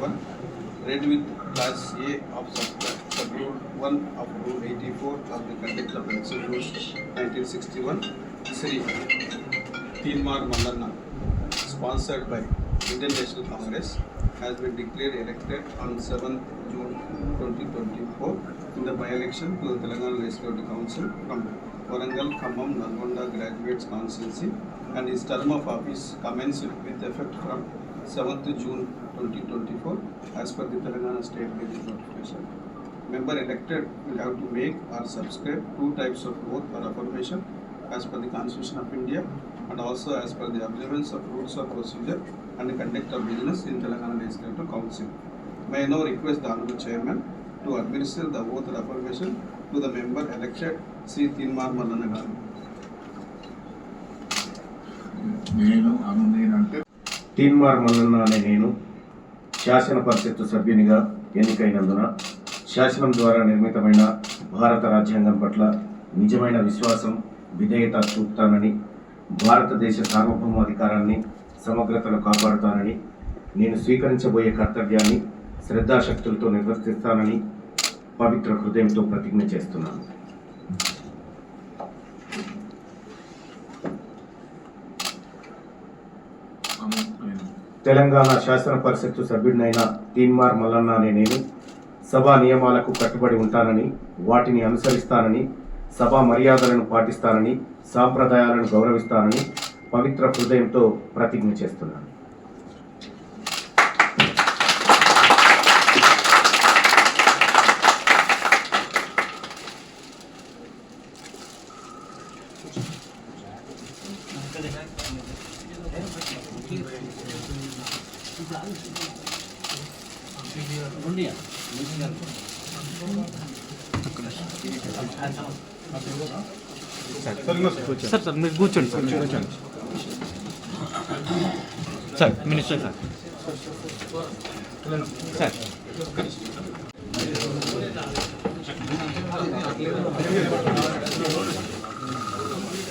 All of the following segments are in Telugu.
one, read with class A of sub sub-rule one of rule eighty-four of the conduct of election rules nineteen sixty-one, Sri Tilmar Mallanna, sponsored by Indian National Congress, has been declared elected on seventh June twenty twenty-four in the by-election to the Telangana Legislative Council from Warangal, Khammam, Nalgonda Graduates Constituency and his term of office commenced with effect from seventh June twenty twenty-four as per the Telangana State Budget notification. Member elected will have to make or subscribe two types of oath or affirmation as per the Constitution of India and also as per the observance of rules of procedure and the conduct of business in Telangana Legislative Council. May I now request the Honorable Chairman to administer the oath or affirmation to the member elected, Sri Tinmar Malana Garu. నేను అను నేనంటే తీన్మార్ మల్లన్న అనే నేను శాసన పరిషత్తు సభ్యునిగా ఎన్నికైనందున శాసనం ద్వారా నిర్మితమైన భారత రాజ్యాంగం పట్ల నిజమైన విశ్వాసం విధేయత చూపుతానని భారతదేశ సార్వభౌమాధికారాన్ని సమగ్రతను కాపాడుతానని నేను స్వీకరించబోయే కర్తవ్యాన్ని శ్రద్ధాశక్తులతో నిర్వర్తిస్తానని పవిత్ర హృదయంతో ప్రతిజ్ఞ చేస్తున్నాను అను నేను తెలంగాణ శాసన పరిషత్తు సభ్యుడినైన తీన్మార్ మల్లన్న అనే నేను సభా నియమాలకు కట్టుబడి ఉంటానని వాటిని అనుసరిస్తానని సభా మర్యాదలను పాటిస్తానని సాంప్రదాయాలను గౌరవిస్తానని పవిత్ర హృదయంతో ప్రతిజ్ఞ చేస్తున్నాను. సార్ సార్ మీరు కూర్చోండి సార్ కూర్చోండి sir minister sir sir Thank you.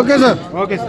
Okay sir okay sir